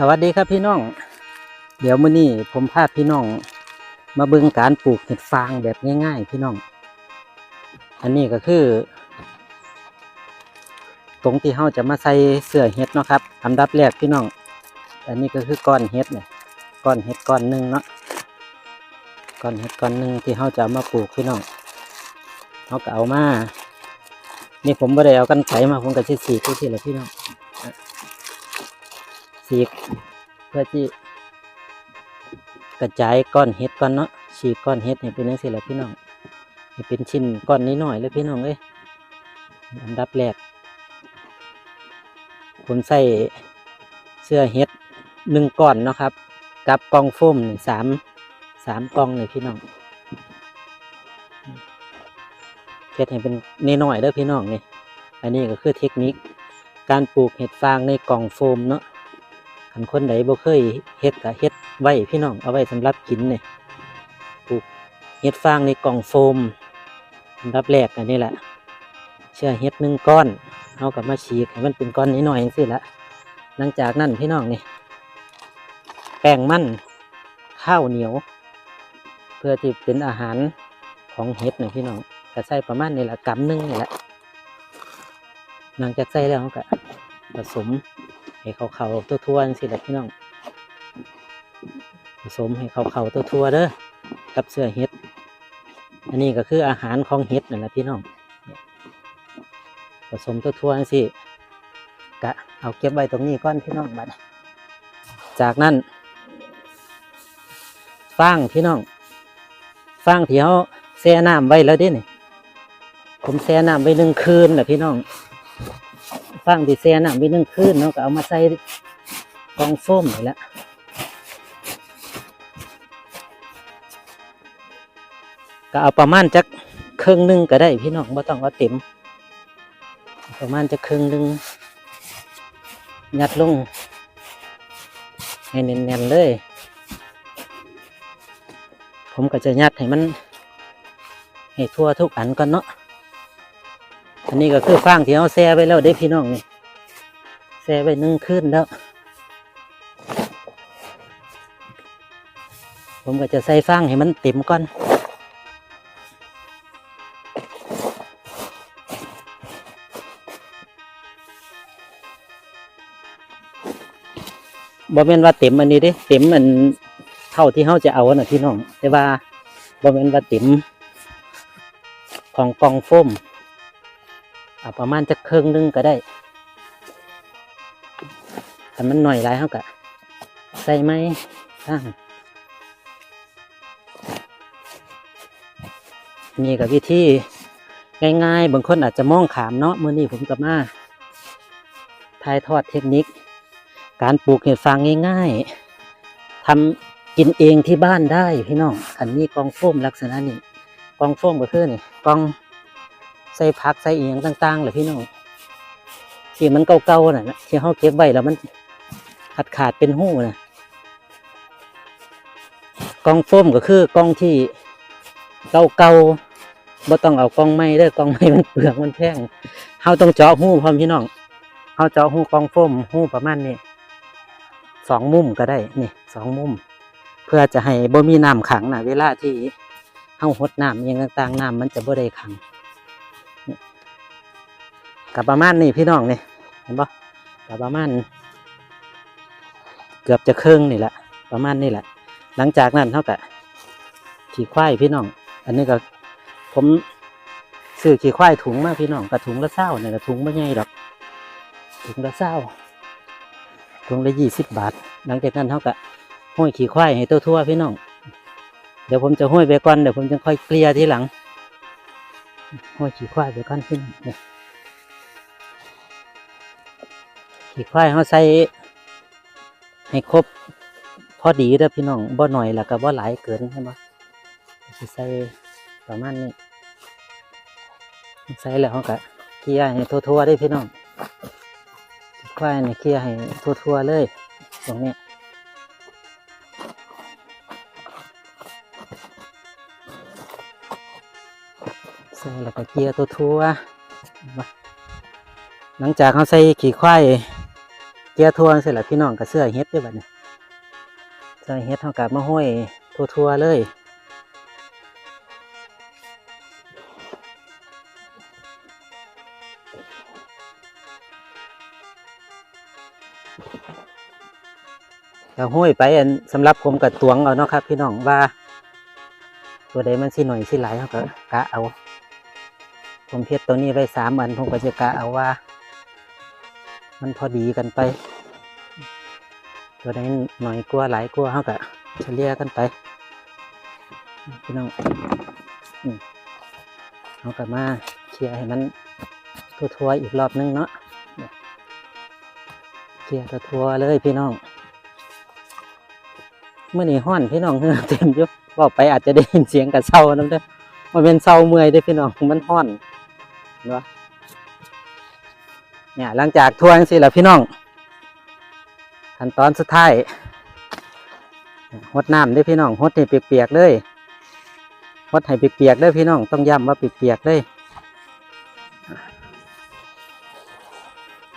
สวัสดีครับพี่น้อง เดี๋ยวมื้อนี้ผมพาพี่น้อง มาเบิ่งการปลูกเห็ดฟางแบบง่ายๆ พี่น้อง อันนี้ก็คือ ตรงที่เราจะมาใส่เสื้อเห็ดเนาะครับอันดับแรกพี่น้อง อันนี้ก็คือก้อนเห็ดเนี่ยก้อนเห็ดก้อนหนึ่งเนาะก้อนเห็ดก้อนหนึ่งที่เราจะมาปลูกพี่น้องเราก็เอามา นี่ผมไม่ได้เอากันไขมาผมก็จะสีกที่ละพี่น้อง สีกเพื่อที่กระจายก้อนเห็ดก่อนเนาะฉีกก้อนเห็ดให้เป็นนังสิละพี่น้องให้เป็นชิ้นก้อนนี้หน่อยเลยพี่น้องเอ้ยอันดับแรกผมใส่เสื้อเห็ดหนึ่งก้อนเนาะครับ กับกล่องโฟมสามสามกองเลยพี่น้องเฮ็ดให้เป็นน้อยเด้อพี่น้องนี่อันนี้ก็คือเทคนิคการปลูกเห็ดฟางในกล่องโฟมเนาะ คันคนใดบ่เคยเฮ็ดก็เฮ็ดไว้พี่น้องเอาไว้สำหรับกินเนี่ยปลูกเฮ็ดฟางในกล่องโฟมอันดับแรกอันนี้แหละเชื่อเฮ็ดหนึ่งก้อนเอากลับมาฉีกให้มันเป็นก้อนนิดหน่อยจังซี่ละหลังจากนั้นพี่น้องนี่แป้งมันข้าวเหนียว เพื่อที่เป็นอาหารของเห็ดนะพี่น้องก็ใส่ประมาณนี้แหละกำหนึงนี่แหละหลังจากใส่แล้วก็ผสม ให้เขาเขาๆทั่วๆจังสิละพี่น้องผสมให้เขาเขาๆทั่วๆเด้อกับเสื้อเห็ด อันนี้ก็คืออาหารของเห็ดนั่นแหละพี่น้องผสมทั่วๆจังสิกะเอาเก็บไว้ตรงนี้ก่อนพี่น้องบัดจากนั้นฟางพี่น้องฟางที่เขาแช่น้ำไว้แล้วเด้นี่ผมแช่น้ำไว้หนึ่งคืนแหละพี่น้อง ฟางที่แซ่น้ำไว้หนึ่งคืนเนาะก็เอามาใส่กองโฟมนี่แหละก็เอาประมาณจักครึ่งหนึงก็ได้พี่น้องไม่ต้องเอาเต็ม ประมาณจักครึ่งหนึงยัดลงให้แน่นๆเลย ผมก็จะยัดให้มัน ให้ทั่วทุกอันก่อนเนาะอันนี้ก็คือฟางที่เราแช่ไว้แล้วเด้พี่น้องนี่ ช่ไว้นึ่งคืนแล้ว ผมก็จะใส่ฟางให้มันเต็มก่อนบ่แม่นว่าเต็มอันนี้เด้เต็มมันเท่าที่เขาจะเอาน่ะพี่น้อง แต่ว่าบ่แม่นว่าเต็มของกองโฟมเอาประมาณจะครึ่งนึงก็ได้ แต่มันหน่อยไรเขากะใส่ไหมอ่างนี่กับวิธีง่ายๆ บางคนอาจจะมองขามเนาะมื่อนี้ผมกับมาถ่ายทอดเทคนิค การปลูกเห็ดฟางง่ายๆทำกินเองที่บ้านได้พี่น้องอันนี้กองโฟมลักษณะนี้กองโฟมก็คือนี่กองใส่ผักใส่เอียงต่างๆเลยพี่น้องที่มันเก่าๆน่ะนะที่เขาเก็บไว้แล้วมัน ขาดขาดเป็นหู้นะกล่องโฟมก็คือกล่องที่เก่าๆบ่ต้องเอากล่องไม้เด้อกล่องไม้มันเปลืองมันแพงเฮาต้องเจาะหู้พร้อมพี่น้องเฮาเจาะหู้กล่องโฟมหู้ประมาณนี้สองมุมก็ได้นี่สองมุม เพื่อจะให้บ่มีน้ำขังนะเวลาที่เฮาหดน้ำอหยังต่างๆน้ำมันจะบ่ได้ขังกับประมาณนี้พี่น้องนี่เห็นปะกับประมาณ กือบจะครึ่งนี่แหละประมาณนี้แหละ หลังจากนั้นเท่ากับขี่ควายพี่น้อง อันนี้ก็ ผมซื้อขี่ควายถุงมาพี่น้องกับถุงละเศร้าเนี่ยถุงไม่ใหญ่ดอกถุงละเศร้าถุงละยี่สิบบาท หลังจากนั้นเท่ากับห้อยขี่ควายให้ตัวทั่วพี่น้อง เดี๋ยวผมจะห้อยไปก่อนเดี๋ยวผมจะค่อยเกลี่ยทีหลังห้อยขี่ควายไปก่อนพี่น้นี่ขี้ควายเขาใส่ ให้ครบพอดีเด้อพี่น้องบ่หน่อยแล้วก็บ่หลายเกินใช่ไหมสิใส่ประมาณนี้ใส่แล้วก็เคี่ยให้ทั่วๆได้พี่น้องขี้ควายนี่เคี่ยให้ทั่วๆเลย ตรงนี้ใส่แล้วก็เคี่ยทั่วๆหลังจากเขาใส่ขี้ควาย กียร์ทั่วสิล่ะพี่น้องกับเสื้อเฮ็ดด้วยบัดนี้เสื้อเฮ็ดเท่ากับมาห้อยทั่วๆเลยก็ห้อยไปอันสำหรับผมกับตวงเอาเนาะครับ พี่น้องว่า ตัวใดมันสิหน่อยสิหลายเขาก็กะเอา ผมเพียรตัวนี้ไว้สามอันผมก็จะกะเอาว่า มันพอดีกันไป ตัวใดหน่อยกลัวหลายกลัวาเขาก็เฉลี่ยกันไปพี่น้องเขาก็มาเคลียร์ให้มันทั่วๆอีกรอบนึงเนาะเคลียร์ทั่วๆเลยพี่น้องเมื่อนี้ห้อนพี่น้องเเต็มยู่บอกไปอาจจะได้ยินเสียงกับเศร้าน้ำเด้อมันเป็นเศร้าเมื่อยเด้พี่น้องมันห้อนเนปะเนี่ยหลังจากทวนสิแล้วพี่น้อง ขั้นตอนสุดท้ายหดน้ำเด้พี่น้องหดให้เปียกๆเลยหดให้เปียกๆเด้อพี่น้องต้องย้ำว่าเปียกๆเลย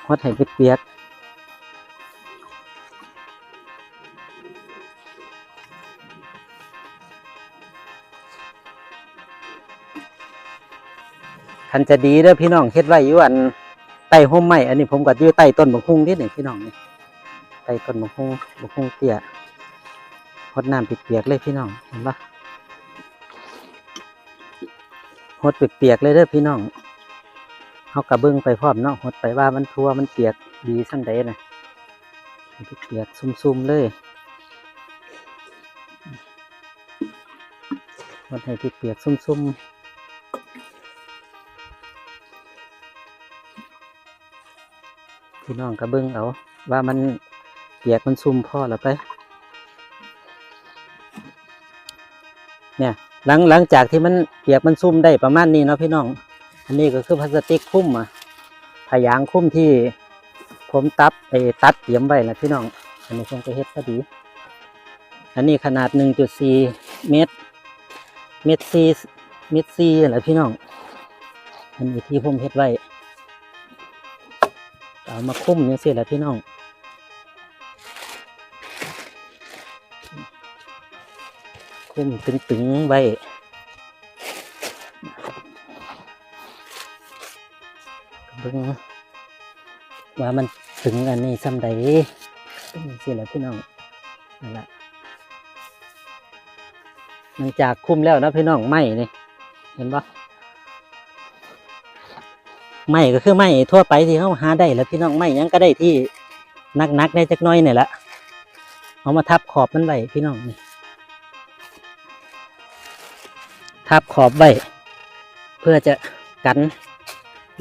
หดให้เปียกๆคันจะดีเด้อพี่น้องเฮ็ดไว้อยู่อันใต้ห่มไม้อันนี้ผมก็อยู่ใต้ต้นบกฮุ่งที่นี่พี่น้องนี่ ใต้ต้นบกฮุ่งบกฮุ่งเตี้ยหดน้ำเปียกๆเลยพี่น้องเห็นปะหดเปียกๆเลยเด้อพี่น้องเขากระเบื้องไปพร้อมเนาะหดไปว่ามันทั่วมันเปียกดีสั่นใดนะเปียกซุ่มๆเลยหดให้เปียกๆซุ่มๆพี่น้องก็เบิ่งเอาว่ามัน เปียกมันซุ่มพ่อแล้วไป เนี่ยหลังหลังจากที่มันเปียกมันซุ่มได้ประมาณนี้เนาะพี่น้อง อันนี้ก็คือพลาสติกคุ้มอะผายางคุ้มที่ผมตับไปตัดเตรียมไว้นะพี่น้อง อันนี้ผมก็เฮ็ดพอดี อันนี้ขนาด 1.4 เมตร เมตรซีเมตรซีแหละพี่น้อง อันนี้ที่ผมเฮ็ดไว้เอามาคุ้มยังสิแหละพี่น้อง คุ้มตึงๆไว้เบิ่งว่ามันถึงอันนี้ซ้ำใดนี่สิแหละพี่น้องนั่นแหละหลังจากคุ้มแล้วนะพี่น้องไหมนี่เห็นปะไม้ก็คือไม้ทั่วไปที่เขาหาได้แล้วพี่น้องไม้หยังก็ได้ที่นักๆได้จักน้อยนี่แหละเอามาทับขอบมันไว้พี่น้องนี่ ทับขอบไว้เพื่อจะกัน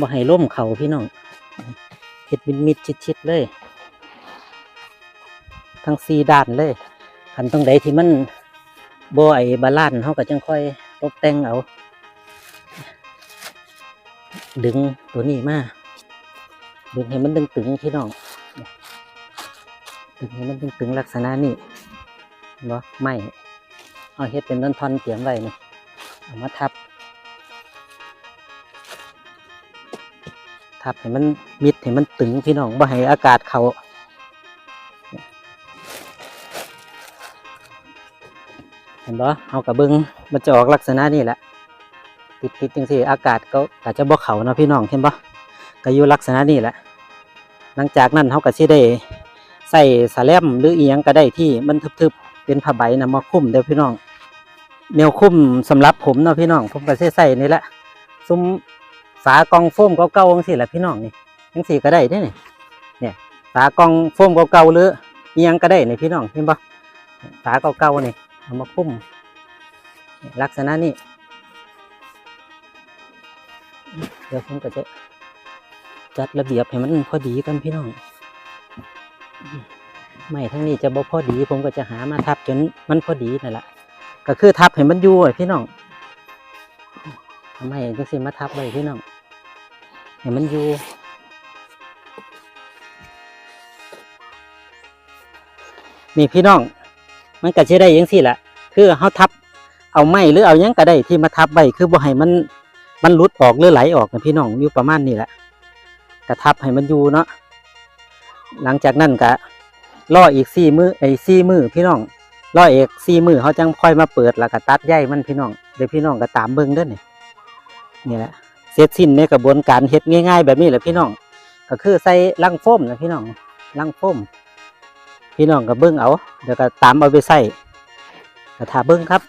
บ่ให้ล่มเขาพี่น้องเห็ดมิดมิดชิดชิดๆเลย ทั้งสีด้านเลยขันตรงใดที่มันบ่ไอ้บาลานเขาก็จังค่อยตกแต่งเอา ดึงตัวนี้มาดึงให้มันตึงๆพี่น้องดึงให้มันตึงๆลักษณะนี้เนาะไม่เอาเฮ็ดเป็นต้นทอนๆเตรียมไว้นี่เอา มาทับ ทับให้มันมิดให้มันตึงพี่น้องบ่ให้อากาศเขาเห็นบ่เอากระเบิงมันจะออกลักษณะนี้แหละติดติดจังสิอากาศก็อาจจะบ่เขาเนาะพี่น้องเห็นปะก็อยู่ลักษณะนี้แหละ หลังจากนั้นเขาก็สิได้ใส่สาแลมหรืออียังก็ได้ที่มันทึบๆเป็นผ้าใบนะมาคุ้มเด้อพี่น้อง แนวคุ้มสำหรับผมเนาะพี่น้องผมก็สิใส่นี่แหละซุ้มฝากองโฟมเก่าๆจังซี่แหละพี่น้องนี่จังซี่ก็ได้เด้นี่เนี่ยฝากองโฟมเก่าๆหรืออียังก็ได้เนี่ยพี่น้องเห็นปะฝาเก่าๆนี่เอามาคุ้มลักษณะนี้เดี๋ยวผมก็จะจัดระเบียบให้มันพอดีกันพี่น้องไม่ทั้งนี้จะบ่พอดี ผมก็จะหามาทับจนมันพอดีนั่นแหละ ก็คือทับให้มันอยู่อะพี่น้องทำไมจังสิมาทับไว้พี่น้องให้มันอยู่นี่พี่น้อง มันก็จะได้ยังสิแหละคือเขาทับ เอาไม้หรือเอายังก็ได้ที่มาทับไว้คือบ่ให้มันมันหลุดออกหรือไหลออกนะพี่น้องอยู่ประมาณนี้แหละกระทับให้มันอยู่เนาะหลังจากนั้นก็รออีกสี่มือไอ้สี่มือพี่น้อง ร้อยเอกสี่มือเขาจังค่อยมาเปิดแล้วก็ตัดใยมันพี่น้องเดี๋ยวพี่น้องก็ตามเบิ้งเด้อนี่นี่แหละเสร็จสิ้นในกระบวนการเฮ็ดง่ายๆ แบบนี้แหละพี่น้อง ก็คือใส่ลังโฟมนะพี่น้องลังโฟม พี่น้องก็เบิ้งเอาเดี๋ยวก็ตามเอาไปใส่กระทาเบิ้งครับ